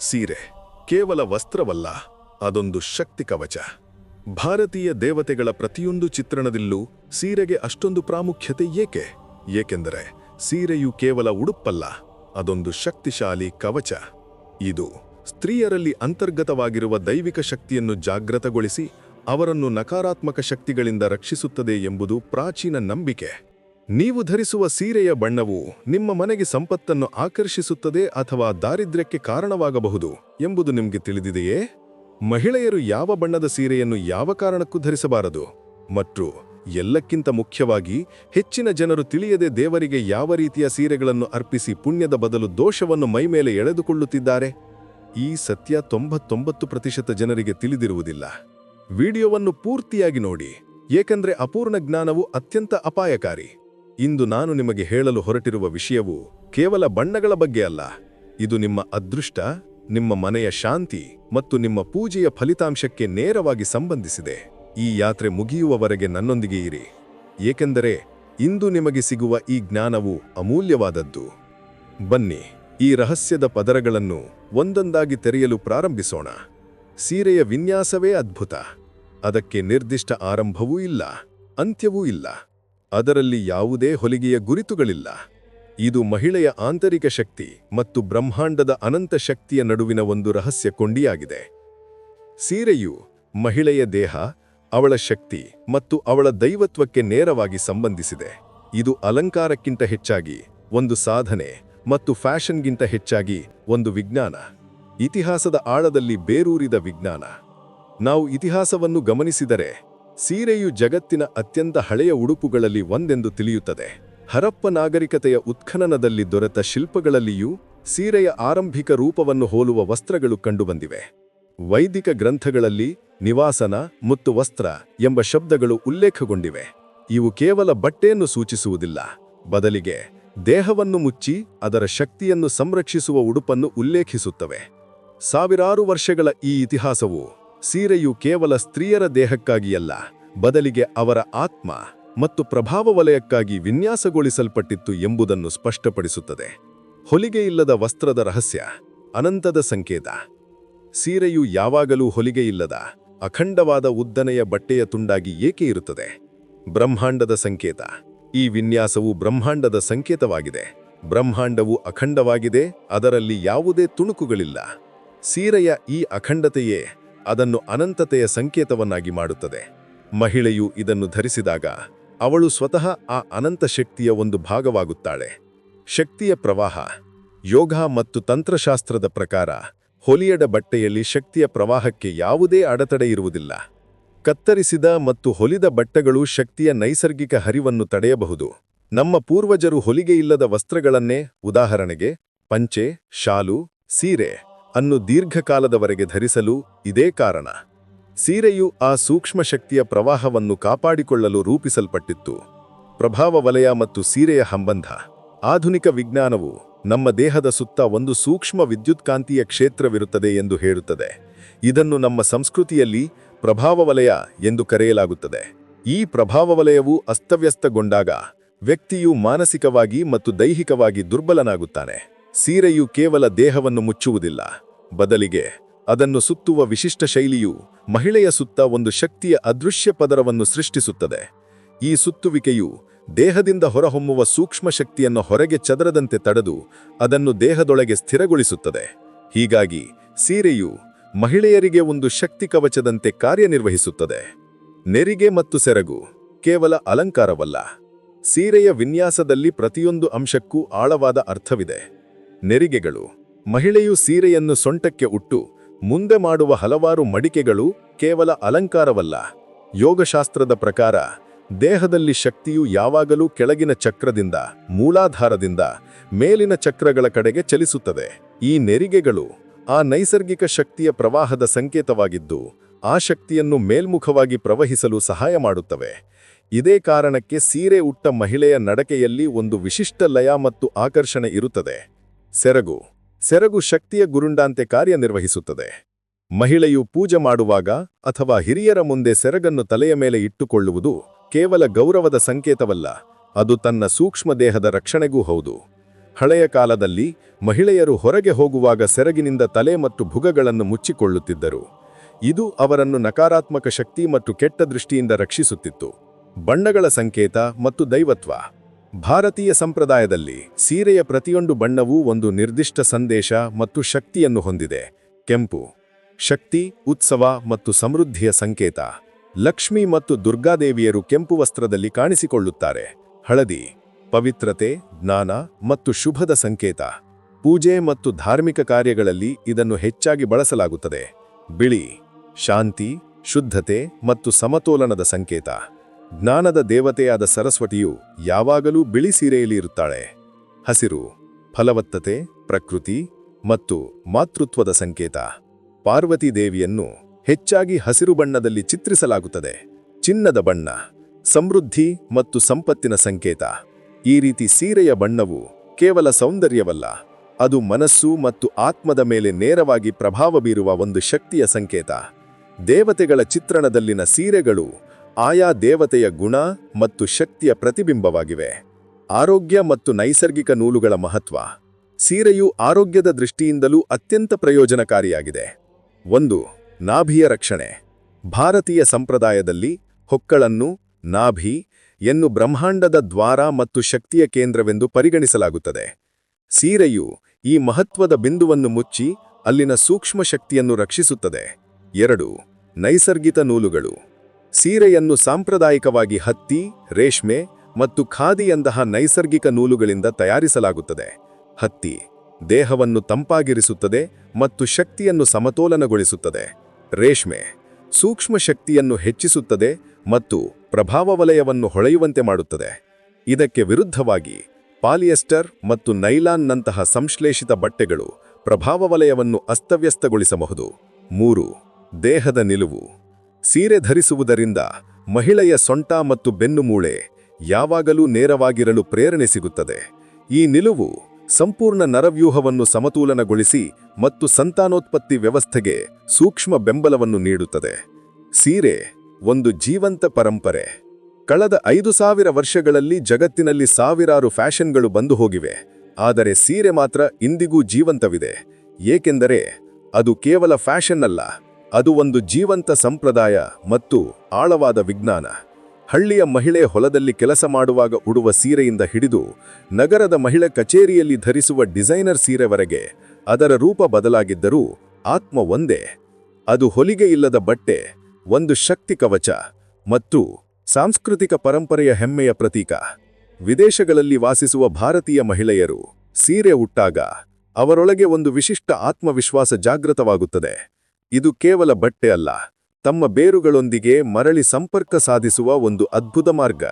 ಸೀರೆ ಕೇವಲ ವಸ್ತ್ರವಲ್ಲ, ಅದೊಂದು ಶಕ್ತಿ ಕವಚ. ಭಾರತೀಯ ದೇವತೆಗಳ ಪ್ರತಿಯೊಂದು ಚಿತ್ರಣದಲ್ಲೂ ಸೀರೆಗೆ ಅಷ್ಟೊಂದು ಪ್ರಾಮುಖ್ಯತೆ ಏಕೆ? ಏಕೆಂದರೆ ಸೀರೆಯು ಕೇವಲ ಉಡುಪಲ್ಲ, ಅದೊಂದು ಶಕ್ತಿಶಾಲಿ ಕವಚ. ಇದು ಸ್ತ್ರೀಯರಲ್ಲಿ ಅಂತರ್ಗತವಾಗಿರುವ ದೈವಿಕ ಶಕ್ತಿಯನ್ನು ಜಾಗೃತಗೊಳಿಸಿ ಅವರನ್ನು ನಕಾರಾತ್ಮಕ ಶಕ್ತಿಗಳಿಂದ ರಕ್ಷಿಸುತ್ತದೆ ಎಂಬುದು ಪ್ರಾಚೀನ ನಂಬಿಕೆ. ನೀವು ಧರಿಸುವ ಸೀರೆಯ ಬಣ್ಣವು ನಿಮ್ಮ ಮನೆಗೆ ಸಂಪತ್ತನ್ನು ಆಕರ್ಷಿಸುತ್ತದೆ ಅಥವಾ ದಾರಿದ್ರ್ಯಕ್ಕೆ ಕಾರಣವಾಗಬಹುದು ಎಂಬುದು ನಿಮಗೆ ತಿಳಿದಿದೆಯೇ? ಮಹಿಳೆಯರು ಯಾವ ಬಣ್ಣದ ಸೀರೆಯನ್ನು ಯಾವ ಕಾರಣಕ್ಕೂ ಧರಿಸಬಾರದು. ಮತ್ತು ಎಲ್ಲಕ್ಕಿಂತ ಮುಖ್ಯವಾಗಿ, ಹೆಚ್ಚಿನ ಜನರು ತಿಳಿಯದೆ ದೇವರಿಗೆ ಯಾವ ರೀತಿಯ ಸೀರೆಗಳನ್ನು ಅರ್ಪಿಸಿ ಪುಣ್ಯದ ಬದಲು ದೋಷವನ್ನು ಮೈಮೇಲೆ ಎಳೆದುಕೊಳ್ಳುತ್ತಿದ್ದಾರೆ? ಈ ಸತ್ಯ ತೊಂಬತ್ತೊಂಬತ್ತು ಪ್ರತಿಶತ ಜನರಿಗೆ ತಿಳಿದಿರುವುದಿಲ್ಲ. ವಿಡಿಯೋವನ್ನು ಪೂರ್ತಿಯಾಗಿ ನೋಡಿ, ಏಕೆಂದರೆ ಅಪೂರ್ಣ ಜ್ಞಾನವು ಅತ್ಯಂತ ಅಪಾಯಕಾರಿ. ಇಂದು ನಾನು ನಿಮಗೆ ಹೇಳಲು ಹೊರಟಿರುವ ವಿಷಯವು ಕೇವಲ ಬಣ್ಣಗಳ ಬಗ್ಗೆ ಅಲ್ಲ. ಇದು ನಿಮ್ಮ ಅದೃಷ್ಟ, ನಿಮ್ಮ ಮನೆಯ ಶಾಂತಿ ಮತ್ತು ನಿಮ್ಮ ಪೂಜೆಯ ಫಲಿತಾಂಶಕ್ಕೆ ನೇರವಾಗಿ ಸಂಬಂಧಿಸಿದೆ. ಈ ಯಾತ್ರೆ ಮುಗಿಯುವವರೆಗೆ ನನ್ನೊಂದಿಗೆ ಇರಿ. ಏಕೆಂದರೆ ಇಂದು ನಿಮಗೆ ಸಿಗುವ ಈ ಜ್ಞಾನವು ಅಮೂಲ್ಯವಾದದ್ದು. ಬನ್ನಿ, ಈ ರಹಸ್ಯದ ಪದರಗಳನ್ನು ಒಂದೊಂದಾಗಿ ತೆರೆಯಲು ಪ್ರಾರಂಭಿಸೋಣ. ಸೀರೆಯ ವಿನ್ಯಾಸವೇ ಅದ್ಭುತ. ಅದಕ್ಕೆ ನಿರ್ದಿಷ್ಟ ಆರಂಭವೂ ಇಲ್ಲ, ಅಂತ್ಯವೂ ಇಲ್ಲ. ಅದರಲ್ಲಿ ಯಾವುದೇ ಹೊಲಿಗೆಯ ಗುರಿತುಗಳಿಲ್ಲ. ಇದು ಮಹಿಳೆಯ ಆಂತರಿಕ ಶಕ್ತಿ ಮತ್ತು ಬ್ರಹ್ಮಾಂಡದ ಅನಂತ ಶಕ್ತಿಯ ನಡುವಿನ ಒಂದು ರಹಸ್ಯ ಕೊಂಡಿಯಾಗಿದೆ. ಸೀರೆಯು ಮಹಿಳೆಯ ದೇಹ, ಅವಳ ಶಕ್ತಿ ಮತ್ತು ಅವಳ ದೈವತ್ವಕ್ಕೆ ನೇರವಾಗಿ ಸಂಬಂಧಿಸಿದೆ. ಇದು ಅಲಂಕಾರಕ್ಕಿಂತ ಹೆಚ್ಚಾಗಿ ಒಂದು ಸಾಧನೆ ಮತ್ತು ಫ್ಯಾಷನ್ಗಿಂತ ಹೆಚ್ಚಾಗಿ ಒಂದು ವಿಜ್ಞಾನ. ಇತಿಹಾಸದ ಆಳದಲ್ಲಿ ಬೇರೂರಿದ ವಿಜ್ಞಾನ. ನಾವು ಇತಿಹಾಸವನ್ನು ಗಮನಿಸಿದರೆ ಸೀರೆಯು ಜಗತ್ತಿನ ಅತ್ಯಂತ ಹಳೆಯ ಉಡುಪುಗಳಲ್ಲಿ ಒಂದೆಂದು ತಿಳಿಯುತ್ತದೆ. ಹರಪ್ಪ ನಾಗರಿಕತೆಯ ಉತ್ಖನನದಲ್ಲಿ ದೊರೆತ ಶಿಲ್ಪಗಳಲ್ಲಿಯೂ ಸೀರೆಯ ಆರಂಭಿಕ ರೂಪವನ್ನು ಹೋಲುವ ವಸ್ತ್ರಗಳು ಕಂಡುಬಂದಿವೆ. ವೈದಿಕ ಗ್ರಂಥಗಳಲ್ಲಿ ನಿವಾಸನ ಮತ್ತು ವಸ್ತ್ರ ಎಂಬ ಶಬ್ದಗಳು ಉಲ್ಲೇಖಗೊಂಡಿವೆ. ಇವು ಕೇವಲ ಬಟ್ಟೆಯನ್ನು ಸೂಚಿಸುವುದಿಲ್ಲ. ಬದಲಿಗೆ ದೇಹವನ್ನು ಮುಚ್ಚಿ ಅದರ ಶಕ್ತಿಯನ್ನು ಸಂರಕ್ಷಿಸುವ ಉಡುಪನ್ನು ಉಲ್ಲೇಖಿಸುತ್ತವೆ. ಸಾವಿರಾರು ವರ್ಷಗಳ ಈ ಇತಿಹಾಸವು ಸೀರೆಯು ಕೇವಲ ಸ್ತ್ರೀಯರ ದೇಹಕ್ಕಾಗಿಯಲ್ಲ ಬದಲಿಗೆ ಅವರ ಆತ್ಮ ಮತ್ತು ಪ್ರಭಾವ ವಲಯಕ್ಕಾಗಿ ವಿನ್ಯಾಸಗೊಳಿಸಲ್ಪಟ್ಟಿತ್ತು ಎಂಬುದನ್ನು ಸ್ಪಷ್ಟಪಡಿಸುತ್ತದೆ. ಹೊಲಿಗೆ ಇಲ್ಲದ ವಸ್ತ್ರದ ರಹಸ್ಯ, ಅನಂತದ ಸಂಕೇತ. ಸೀರೆಯು ಯಾವಾಗಲೂ ಹೊಲಿಗೆ ಇಲ್ಲದ ಅಖಂಡವಾದ ಉದ್ದನೆಯ ಬಟ್ಟೆಯ ತುಂಡಾಗಿ ಏಕೆ ಇರುತ್ತದೆ? ಬ್ರಹ್ಮಾಂಡದ ಸಂಕೇತ. ಈ ವಿನ್ಯಾಸವು ಬ್ರಹ್ಮಾಂಡದ ಸಂಕೇತವಾಗಿದೆ. ಬ್ರಹ್ಮಾಂಡವು ಅಖಂಡವಾಗಿದೆ, ಅದರಲ್ಲಿ ಯಾವುದೇ ತುಣುಕುಗಳಿಲ್ಲ. ಸೀರೆಯ ಈ ಅಖಂಡತೆಯೇ ಅದನ್ನು ಅನಂತತೆಯ ಸಂಕೇತವನ್ನಾಗಿ ಮಾಡುತ್ತದೆ. ಮಹಿಳೆಯು ಇದನ್ನು ಧರಿಸಿದಾಗ ಅವಳು ಸ್ವತಃ ಆ ಅನಂತ ಶಕ್ತಿಯ ಒಂದು ಭಾಗವಾಗುತ್ತಾಳೆ. ಶಕ್ತಿಯ ಪ್ರವಾಹ, ಯೋಗ ಮತ್ತು ತಂತ್ರಶಾಸ್ತ್ರದ ಪ್ರಕಾರ ಹೊಲಿಯಡ ಬಟ್ಟೆಯಲ್ಲಿ ಶಕ್ತಿಯ ಪ್ರವಾಹಕ್ಕೆ ಯಾವುದೇ ಅಡೆತಡೆ ಇರುವುದಿಲ್ಲ. ಕತ್ತರಿಸಿದ ಮತ್ತು ಹೊಲಿದ ಬಟ್ಟೆಗಳು ಶಕ್ತಿಯ ನೈಸರ್ಗಿಕ ಹರಿವನ್ನು ತಡೆಯಬಹುದು. ನಮ್ಮ ಪೂರ್ವಜರು ಹೊಲಿಗೆ ಇಲ್ಲದ ವಸ್ತ್ರಗಳನ್ನೇ, ಉದಾಹರಣೆಗೆ ಪಂಚೆ, ಶಾಲು, ಸೀರೆ ಅನ್ನು ದೀರ್ಘಕಾಲದವರೆಗೆ ಧರಿಸಲು ಇದೇ ಕಾರಣ. ಸೀರೆಯು ಆ ಸೂಕ್ಷ್ಮ ಶಕ್ತಿಯ ಪ್ರವಾಹವನ್ನು ಕಾಪಾಡಿಕೊಳ್ಳಲು ರೂಪಿಸಲ್ಪಟ್ಟಿತ್ತು. ಪ್ರಭಾವ ವಲಯ ಮತ್ತು ಸೀರೆಯ ಸಂಬಂಧ. ಆಧುನಿಕ ವಿಜ್ಞಾನವು ನಮ್ಮ ದೇಹದ ಸುತ್ತ ಒಂದು ಸೂಕ್ಷ್ಮ ವಿದ್ಯುತ್ಕಾಂತೀಯ ಕ್ಷೇತ್ರವಿರುತ್ತದೆ ಎಂದು ಹೇಳುತ್ತದೆ. ಇದನ್ನು ನಮ್ಮ ಸಂಸ್ಕೃತಿಯಲ್ಲಿ ಪ್ರಭಾವ ವಲಯ ಎಂದು ಕರೆಯಲಾಗುತ್ತದೆ. ಈ ಪ್ರಭಾವ ವಲಯವು ಅಸ್ತವ್ಯಸ್ತಗೊಂಡಾಗ ವ್ಯಕ್ತಿಯು ಮಾನಸಿಕವಾಗಿ ಮತ್ತು ದೈಹಿಕವಾಗಿ ದುರ್ಬಲನಾಗುತ್ತಾನೆ. ಸೀರೆಯು ಕೇವಲ ದೇಹವನ್ನು ಮುಚ್ಚುವುದಿಲ್ಲ. ಬದಲಿಗೆ ಅದನ್ನು ಸುತ್ತುವ ವಿಶಿಷ್ಟ ಶೈಲಿಯು ಮಹಿಳೆಯ ಸುತ್ತ ಒಂದು ಶಕ್ತಿಯ ಅದೃಶ್ಯ ಪದರವನ್ನು ಸೃಷ್ಟಿಸುತ್ತದೆ. ಈ ಸುತ್ತುವಿಕೆಯು ದೇಹದಿಂದ ಹೊರಹೊಮ್ಮುವ ಸೂಕ್ಷ್ಮ ಶಕ್ತಿಯನ್ನು ಹೊರಗೆ ಚದರದಂತೆ ತಡೆದು ಅದನ್ನು ದೇಹದೊಳಗೆ ಸ್ಥಿರಗೊಳಿಸುತ್ತದೆ. ಹೀಗಾಗಿ ಸೀರೆಯು ಮಹಿಳೆಯರಿಗೆ ಒಂದು ಶಕ್ತಿ ಕವಚದಂತೆ ಕಾರ್ಯನಿರ್ವಹಿಸುತ್ತದೆ. ನೆರಿಗೆ ಮತ್ತು ಸೆರಗು ಕೇವಲ ಅಲಂಕಾರವಲ್ಲ. ಸೀರೆಯ ವಿನ್ಯಾಸದಲ್ಲಿ ಪ್ರತಿಯೊಂದು ಅಂಶಕ್ಕೂ ಆಳವಾದ ಅರ್ಥವಿದೆ. ನೆರಿಗೆಗಳು ಮಹಿಳೆಯು ಸೀರೆಯನ್ನು ಸೊಂಟಕ್ಕೆ ಉಟ್ಟು ಮುಂದೆ ಮಾಡುವ ಹಲವಾರು ಮಡಿಕೆಗಳು ಕೇವಲ ಅಲಂಕಾರವಲ್ಲ. ಯೋಗಶಾಸ್ತ್ರದ ಪ್ರಕಾರ, ದೇಹದಲ್ಲಿ ಶಕ್ತಿಯು ಯಾವಾಗಲೂ ಕೆಳಗಿನ ಚಕ್ರದಿಂದ, ಮೂಲಾಧಾರದಿಂದ, ಮೇಲಿನ ಚಕ್ರಗಳ ಕಡೆಗೆ ಚಲಿಸುತ್ತದೆ. ಈ ನೆರಿಗೆಗಳು ಆ ನೈಸರ್ಗಿಕ ಶಕ್ತಿಯ ಪ್ರವಾಹದ ಸಂಕೇತವಾಗಿದ್ದು, ಆ ಶಕ್ತಿಯನ್ನು ಮೇಲ್ಮುಖವಾಗಿ ಪ್ರವಹಿಸಲು ಸಹಾಯ ಮಾಡುತ್ತವೆ. ಇದೇ ಕಾರಣಕ್ಕೆ ಸೀರೆ ಉಟ್ಟ ಮಹಿಳೆಯ ನಡಕೆಯಲ್ಲಿ ಒಂದು ವಿಶಿಷ್ಟ ಲಯ ಮತ್ತು ಆಕರ್ಷಣೆ ಇರುತ್ತದೆ. ಸೆರಗು ಸೆರಗು ಶಕ್ತಿಯ ಗುರುಂಡಾಂತೆ ಕಾರ್ಯನಿರ್ವಹಿಸುತ್ತದೆ. ಮಹಿಳೆಯು ಪೂಜೆ ಮಾಡುವಾಗ ಅಥವಾ ಹಿರಿಯರ ಮುಂದೆ ಸೆರಗನ್ನು ತಲೆಯ ಮೇಲೆ ಇಟ್ಟುಕೊಳ್ಳುವುದು ಕೇವಲ ಗೌರವದ ಸಂಕೇತವಲ್ಲ, ಅದು ತನ್ನ ಸೂಕ್ಷ್ಮ ದೇಹದ ರಕ್ಷಣೆಗೂ ಹೌದು. ಹಳೆಯ ಕಾಲದಲ್ಲಿ ಮಹಿಳೆಯರು ಹೊರಗೆ ಹೋಗುವಾಗ ಸೆರಗಿನಿಂದ ತಲೆ ಮತ್ತು ಭುಗಗಳನ್ನು ಮುಚ್ಚಿಕೊಳ್ಳುತ್ತಿದ್ದರು. ಇದು ಅವರನ್ನು ನಕಾರಾತ್ಮಕ ಶಕ್ತಿ ಮತ್ತು ಕೆಟ್ಟ ದೃಷ್ಟಿಯಿಂದ ರಕ್ಷಿಸುತ್ತಿತ್ತು. ಬಣ್ಣಗಳ ಸಂಕೇತ ಮತ್ತು ದೈವತ್ವ. ಭಾರತೀಯ ಸಂಪ್ರದಾಯದಲ್ಲಿ ಸೀರೆಯ ಪ್ರತಿಯೊಂದು ಬಣ್ಣವೂ ಒಂದು ನಿರ್ದಿಷ್ಟ ಸಂದೇಶ ಮತ್ತು ಶಕ್ತಿಯನ್ನು ಹೊಂದಿದೆ. ಕೆಂಪು, ಶಕ್ತಿ, ಉತ್ಸವ ಮತ್ತು ಸಮೃದ್ಧಿಯ ಸಂಕೇತ. ಲಕ್ಷ್ಮಿ ಮತ್ತು ದುರ್ಗಾದೇವಿಯರು ಕೆಂಪು ವಸ್ತ್ರದಲ್ಲಿ ಕಾಣಿಸಿಕೊಳ್ಳುತ್ತಾರೆ. ಹಳದಿ, ಪವಿತ್ರತೆ, ಜ್ಞಾನ ಮತ್ತು ಶುಭದ ಸಂಕೇತ. ಪೂಜೆ ಮತ್ತು ಧಾರ್ಮಿಕ ಕಾರ್ಯಗಳಲ್ಲಿ ಇದನ್ನು ಹೆಚ್ಚಾಗಿ ಬಳಸಲಾಗುತ್ತದೆ. ಬಿಳಿ, ಶಾಂತಿ, ಶುದ್ಧತೆ ಮತ್ತು ಸಮತೋಲನದ ಸಂಕೇತ. ಜ್ಞಾನದ ದೇವತೆಯಾದ ಸರಸ್ವತಿಯು ಯಾವಾಗಲೂ ಬಿಳಿ ಸೀರೆಯಲ್ಲಿ ಇರುತ್ತಾಳೆ. ಹಸಿರು, ಫಲವತ್ತತೆ, ಪ್ರಕೃತಿ ಮತ್ತು ಮಾತೃತ್ವದ ಸಂಕೇತ. ಪಾರ್ವತಿ ದೇವಿಯನ್ನು ಹೆಚ್ಚಾಗಿ ಹಸಿರು ಬಣ್ಣದಲ್ಲಿ ಚಿತ್ರಿಸಲಾಗುತ್ತದೆ. ಚಿನ್ನದ ಬಣ್ಣ, ಸಮೃದ್ಧಿ ಮತ್ತು ಸಂಪತ್ತಿನ ಸಂಕೇತ. ಈ ರೀತಿ ಸೀರೆಯ ಬಣ್ಣವು ಕೇವಲ ಸೌಂದರ್ಯವಲ್ಲ, ಅದು ಮನಸ್ಸು ಮತ್ತು ಆತ್ಮದ ಮೇಲೆ ನೇರವಾಗಿ ಪ್ರಭಾವ ಬೀರುವ ಒಂದು ಶಕ್ತಿಯ ಸಂಕೇತ. ದೇವತೆಗಳ ಚಿತ್ರಣದಲ್ಲಿನ ಸೀರೆಗಳು ಆಯಾ ದೇವತೆಯ ಗುಣ ಮತ್ತು ಶಕ್ತಿಯ ಪ್ರತಿಬಿಂಬವಾಗಿವೆ. ಆರೋಗ್ಯ ಮತ್ತು ನೈಸರ್ಗಿಕ ನೂಲುಗಳ ಮಹತ್ವ. ಸೀರೆಯು ಆರೋಗ್ಯದ ದೃಷ್ಟಿಯಿಂದಲೂ ಅತ್ಯಂತ ಪ್ರಯೋಜನಕಾರಿಯಾಗಿದೆ. ಒಂದು, ನಾಭಿಯ ರಕ್ಷಣೆ. ಭಾರತೀಯ ಸಂಪ್ರದಾಯದಲ್ಲಿ ಹೊಕ್ಕಳನ್ನು, ನಾಭಿ, ಎನ್ನು ಬ್ರಹ್ಮಾಂಡದ ದ್ವಾರ ಮತ್ತು ಶಕ್ತಿಯ ಕೇಂದ್ರವೆಂದು ಪರಿಗಣಿಸಲಾಗುತ್ತದೆ. ಸೀರೆಯು ಈ ಮಹತ್ವದ ಬಿಂದುವನ್ನು ಮುಚ್ಚಿ ಅಲ್ಲಿನ ಸೂಕ್ಷ್ಮ ಶಕ್ತಿಯನ್ನು ರಕ್ಷಿಸುತ್ತದೆ. ಎರಡು, ನೈಸರ್ಗಿಕ ನೂಲುಗಳು. ಸೀರೆಯನ್ನು ಸಾಂಪ್ರದಾಯಿಕವಾಗಿ ಹತ್ತಿ, ರೇಷ್ಮೆ ಮತ್ತು ಖಾದಿಯಂತಹ ನೈಸರ್ಗಿಕ ನೂಲುಗಳಿಂದ ತಯಾರಿಸಲಾಗುತ್ತದೆ. ಹತ್ತಿ ದೇಹವನ್ನು ತಂಪಾಗಿರಿಸುತ್ತದೆ ಮತ್ತು ಶಕ್ತಿಯನ್ನು ಸಮತೋಲನಗೊಳಿಸುತ್ತದೆ. ರೇಷ್ಮೆ ಸೂಕ್ಷ್ಮ ಶಕ್ತಿಯನ್ನು ಹೆಚ್ಚಿಸುತ್ತದೆ ಮತ್ತು ಪ್ರಭಾವ ವಲಯವನ್ನು ಹೊಳೆಯುವಂತೆ ಮಾಡುತ್ತದೆ. ಇದಕ್ಕೆ ವಿರುದ್ಧವಾಗಿ ಪಾಲಿಯೆಸ್ಟರ್ ಮತ್ತು ನೈಲಾನ್ನಂತಹ ಸಂಶ್ಲೇಷಿತ ಬಟ್ಟೆಗಳು ಪ್ರಭಾವ ವಲಯವನ್ನು ಅಸ್ತವ್ಯಸ್ತಗೊಳಿಸಬಹುದು. ಮೂರು, ದೇಹದ ನಿಲುವು. ಸೀರೆ ಧರಿಸುವುದರಿಂದ ಮಹಿಳೆಯ ಸೊಂಟ ಮತ್ತು ಬೆನ್ನುಮೂಳೆ ಯಾವಾಗಲೂ ನೇರವಾಗಿರಲು ಪ್ರೇರಣೆ ಸಿಗುತ್ತದೆ. ಈ ನಿಲುವು ಸಂಪೂರ್ಣ ನರವ್ಯೂಹವನ್ನು ಸಮತೋಲನಗೊಳಿಸಿ ಮತ್ತು ಸಂತಾನೋತ್ಪತ್ತಿ ವ್ಯವಸ್ಥೆಗೆ ಸೂಕ್ಷ್ಮ ಬೆಂಬಲವನ್ನು ನೀಡುತ್ತದೆ. ಸೀರೆ ಒಂದು ಜೀವಂತ ಪರಂಪರೆ. ಕಳೆದ ಐದು ಸಾವಿರ ವರ್ಷಗಳಲ್ಲಿ ಜಗತ್ತಿನಲ್ಲಿ ಸಾವಿರಾರು ಫ್ಯಾಷನ್ಗಳು ಬಂದು ಹೋಗಿವೆ. ಆದರೆ ಸೀರೆ ಮಾತ್ರ ಇಂದಿಗೂ ಜೀವಂತವಿದೆ. ಏಕೆಂದರೆ ಅದು ಕೇವಲ ಫ್ಯಾಷನ್ ಅಲ್ಲ. ಅದು ಒಂದು ಜೀವಂತ ಸಂಪ್ರದಾಯ ಮತ್ತು ಆಳವಾದ ವಿಜ್ಞಾನ. ಹಳ್ಳಿಯ ಮಹಿಳೆ ಹೊಲದಲ್ಲಿ ಕೆಲಸ ಮಾಡುವಾಗ ಉಡುವ ಸೀರೆಯಿಂದ ಹಿಡಿದು ನಗರದ ಮಹಿಳೆ ಕಚೇರಿಯಲ್ಲಿ ಧರಿಸುವ ಡಿಸೈನರ್ ಸೀರೆವರೆಗೆ ಅದರ ರೂಪ ಬದಲಾಗಿದ್ದರೂ ಆತ್ಮ ಒಂದೇ. ಅದು ಹೊಲಿಗೆ ಇಲ್ಲದ ಬಟ್ಟೆ, ಒಂದು ಶಕ್ತಿ ಕವಚ ಮತ್ತು ಸಾಂಸ್ಕೃತಿಕ ಪರಂಪರೆಯ ಹೆಮ್ಮೆಯ ಪ್ರತೀಕ. ವಿದೇಶಗಳಲ್ಲಿ ವಾಸಿಸುವ ಭಾರತೀಯ ಮಹಿಳೆಯರು ಸೀರೆ ಉಟ್ಟಾಗ ಅವರೊಳಗೆ ಒಂದು ವಿಶಿಷ್ಟ ಆತ್ಮವಿಶ್ವಾಸ ಜಾಗೃತವಾಗುತ್ತದೆ. ಇದು ಕೇವಲ ಬಟ್ಟೆ ಅಲ್ಲ ತಮ್ಮ ಬೇರುಗಳೊಂದಿಗೆ ಮರಳಿ ಸಂಪರ್ಕ ಸಾಧಿಸುವ ಒಂದು ಅದ್ಭುತ ಮಾರ್ಗ.